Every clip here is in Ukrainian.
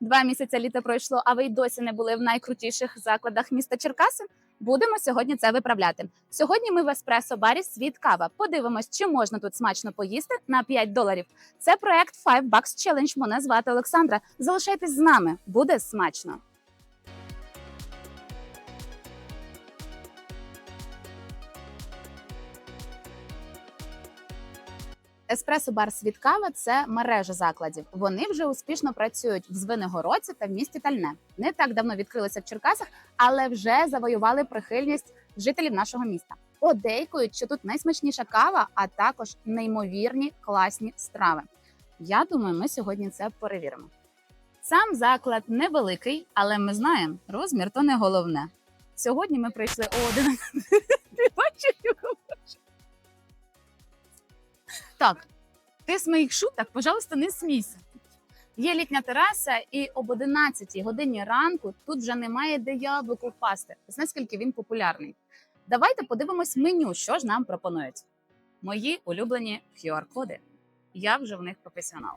Два місяці літа пройшло, а ви й досі не були в найкрутіших закладах міста Черкаси. Будемо сьогодні це виправляти. Сьогодні ми в еспресо барі Світ Кава. Подивимось, чи можна тут смачно поїсти на 5 доларів. Це проект 5 Bucks Challenge. Мене звати Олександра. Залишайтесь з нами, буде смачно. Еспресо бар Світ Кава це мережа закладів. Вони вже успішно працюють в Звенигородці та в місті Тальне. Не так давно відкрилися в Черкасах, але вже завоювали прихильність жителів нашого міста. Подейкують, що тут найсмачніша кава, а також неймовірні класні страви. Я думаю, ми сьогодні це перевіримо. Сам заклад невеликий, але ми знаємо, розмір то не головне. Сьогодні ми прийшли о 11. Ти бачиш? Так, ти з моїх шуток, пожалуйста, не смійся. Є літня тераса, і об 11 годині ранку тут вже немає де яблуку впасти. Ось наскільки він популярний. Давайте подивимось меню, що ж нам пропонують. Мої улюблені QR-коди. Я вже в них професіонал.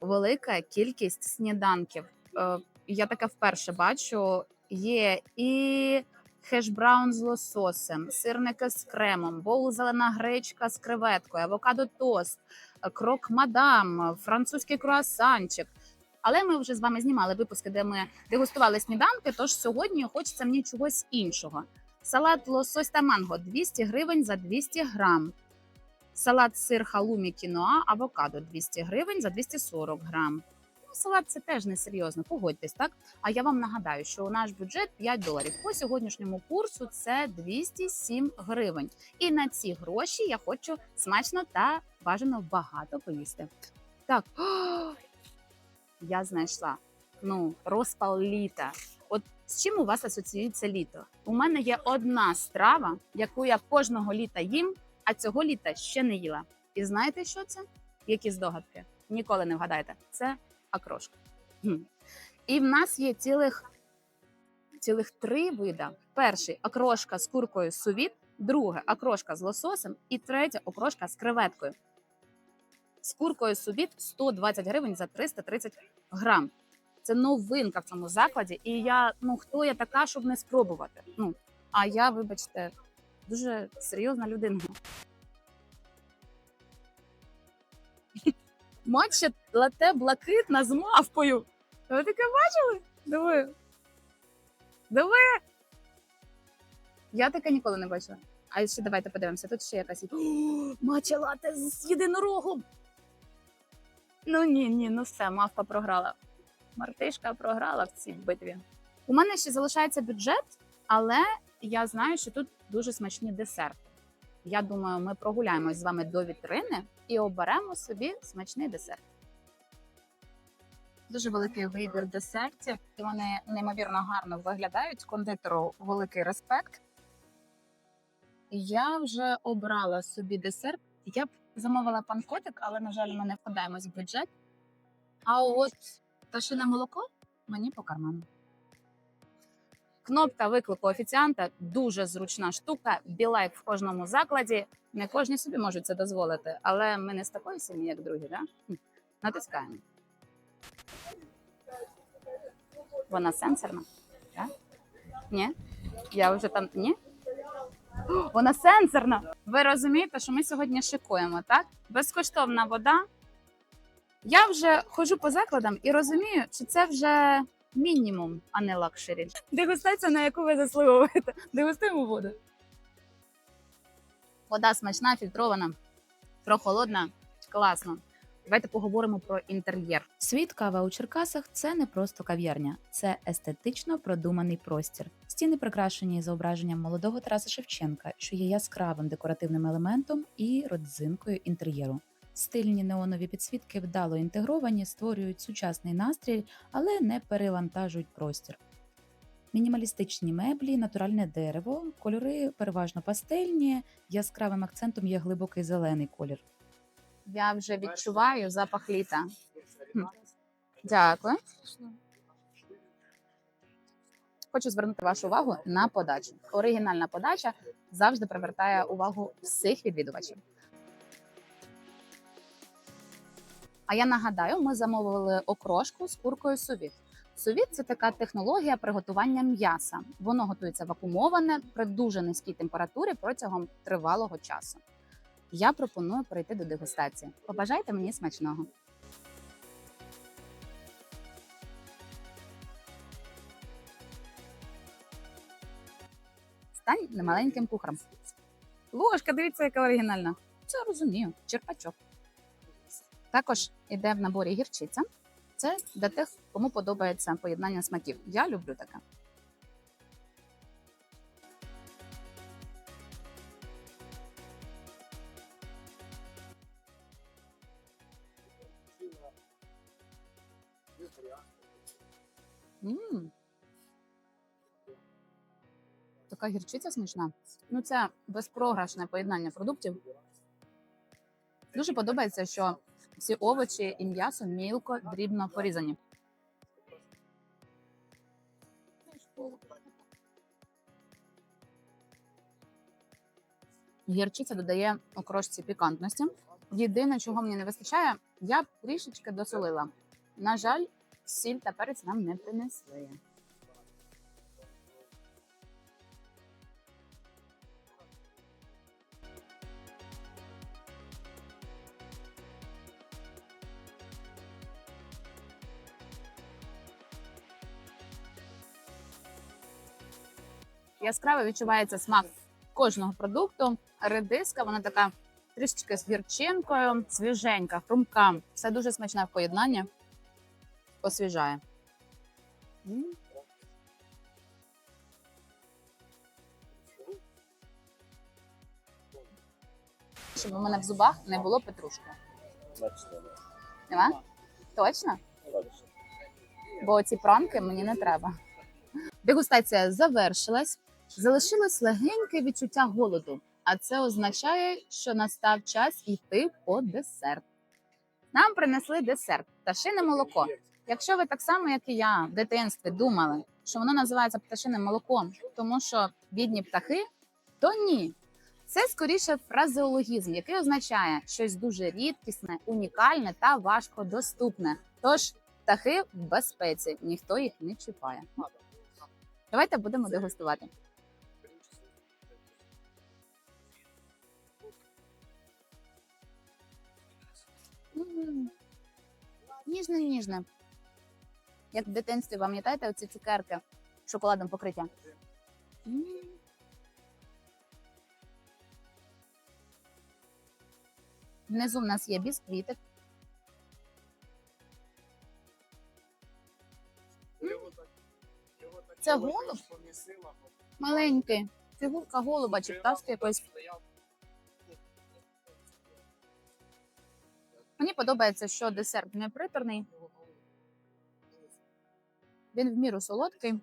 Велика кількість сніданків. Е, Я таке вперше бачу. Є і хеш-браун з лососем, сирники з кремом, боул зелена гречка з креветкою, авокадо тост, крок мадам, французький круасанчик. Але ми вже з вами знімали випуски, де ми дегустували сніданки. Тож сьогодні хочеться мені чогось іншого. Салат лосось та манго 200 гривень за 200 грам. Салат сир халумі кіноа, авокадо 200 гривень за 240 грам. Салат це теж не серйозно, погодьтесь, так? А я вам нагадаю, що наш бюджет 5 доларів. По сьогоднішньому курсу це 207 гривень. І на ці гроші я хочу смачно та бажано багато поїсти. Так, я знайшла ну, розпал літа. От з чим у вас асоціюється літо? У мене є одна страва, яку я кожного літа їм, а цього літа ще не їла. І знаєте, що це? Які здогадки? Ніколи не вгадаєте. Це окрошка. І в нас є цілих, цілих три вида: перший окрошка з куркою сувіт, друге окрошка з лососем, і третє окрошка з креветкою. З куркою сувіт 120 гривень за 330 грам. Це новинка в цьому закладі. І я, ну хто я така, щоб не спробувати? Ну, а я, вибачте, дуже серйозна людина. Матча лате блакитна з мавпою. Ви таке бачили? Диви. Диви. Я таке ніколи не бачила. А ще давайте подивимося. Тут ще якась. О, матча лате з єдинорогом. Ну ні, ні, ну все, мавпа програла. Мартишка програла в цій битві. У мене ще залишається бюджет, але я знаю, що тут дуже смачні десерти. Я думаю, ми прогуляємось з вами до вітрини і оберемо собі смачний десерт. Дуже великий вибір десертів. Вони неймовірно гарно виглядають. Кондитеру великий респект. Я вже обрала собі десерт. Я б замовила панкотик, але, на жаль, ми не вкладаємось в бюджет. А от пташине молоко мені по карману. Кнопка виклику офіціанта дуже зручна штука. Білайк в кожному закладі. Не кожні собі можуть це дозволити, але ми не з такої сім'ї, як другі, да? Натискаємо. Вона сенсорна? Так? Ні? Я вже там. Ні? Вона сенсорна. Ви розумієте, що ми сьогодні шикуємо, так? Безкоштовна вода. Я вже ходжу по закладам і розумію, що це вже мінімум, а не лакшері. Дегустація, на яку ви заслуговуєте. Дегустуємо воду. Вода смачна, фільтрована, прохолодна, класно. Давайте поговоримо про інтер'єр. Світ кава у Черкасах це не просто кав'ярня, це естетично продуманий простір. Стіни прикрашені зображенням молодого Тараса Шевченка, що є яскравим декоративним елементом і родзинкою інтер'єру. Стильні неонові підсвітки вдало інтегровані, створюють сучасний настрій, але не перевантажують простір. Мінімалістичні меблі, натуральне дерево, кольори переважно пастельні, яскравим акцентом є глибокий зелений колір. Я вже відчуваю запах літа. Дякую. Хочу звернути вашу увагу на подачу. Оригінальна подача завжди привертає увагу всіх відвідувачів. А я нагадаю, ми замовили окрошку з куркою сувіт. Сувіт це така технологія приготування м'яса. Воно готується вакуумоване при дуже низькій температурі протягом тривалого часу. Я пропоную перейти до дегустації. Побажайте мені смачного. Стань немаленьким кухарем. Ложка, дивіться, яка оригінальна. Це розумію. Черпачок. Також іде в наборі гірчиця. Це для тих, кому подобається поєднання смаків. Я люблю таке. М. Така гірчиця смачна. Ну, це безпрограшне поєднання продуктів. Дуже подобається, що всі овочі і м'ясо мілко дрібно порізані. Гірчиця додає окрошці пікантності. Єдине, чого мені не вистачає, я трішечки досолила. На жаль, сіль та перець нам не принесли. Яскраво відчувається смак кожного продукту. Редиска, вона така трішечки з гірчинкою, свіженька, хрумка. Все дуже смачне в поєднанні. Освіжає. Щоб у мене в зубах не було петрушки. Нема? Точно. Бо ці пранки мені не треба. Дегустація завершилась. Залишилось легеньке відчуття голоду, а це означає, що настав час йти по десерт. Нам принесли десерт пташине молоко. Якщо ви так само, як і я, в дитинстві думали, що воно називається пташиним молоком, тому що бідні птахи, то ні. Це скоріше фразеологізм, який означає щось дуже рідкісне, унікальне та важкодоступне. Тож птахи в безпеці, ніхто їх не чіпає. Давайте будемо дегустувати. М. Ніжне, ніжне. Як в дитинстві, пам'ятаєте оці цукерки шоколадом покриття? М. Внизу в нас є бісквітик. Це голуб? Маленький. Фігурка голуба чи пташки якоїсь. Мені подобається, що десерт не приторний. Він в міру солодкий.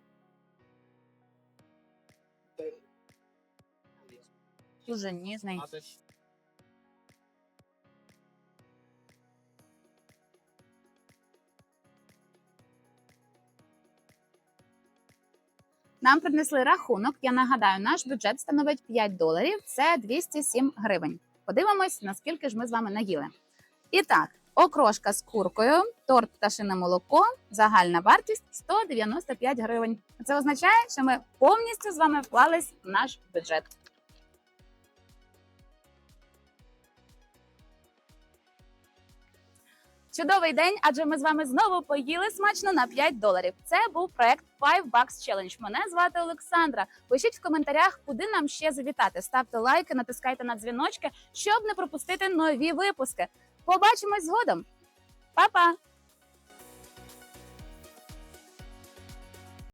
Дуже ніжний. Нам принесли рахунок. Я нагадаю, наш бюджет становить 5 доларів. Це 207 гривень. Подивимось, наскільки ж ми з вами наїли. І так, окрошка з куркою, торт пташине молоко, загальна вартість 195 гривень. Це означає, що ми повністю з вами вклались в наш бюджет. Чудовий день, адже ми з вами знову поїли смачно на 5 доларів. Це був проект Five Bucks Challenge. Мене звати Олександра. Пишіть в коментарях, куди нам ще завітати. Ставте лайки, натискайте на дзвіночки, щоб не пропустити нові випуски. Побачимось згодом. Па-па!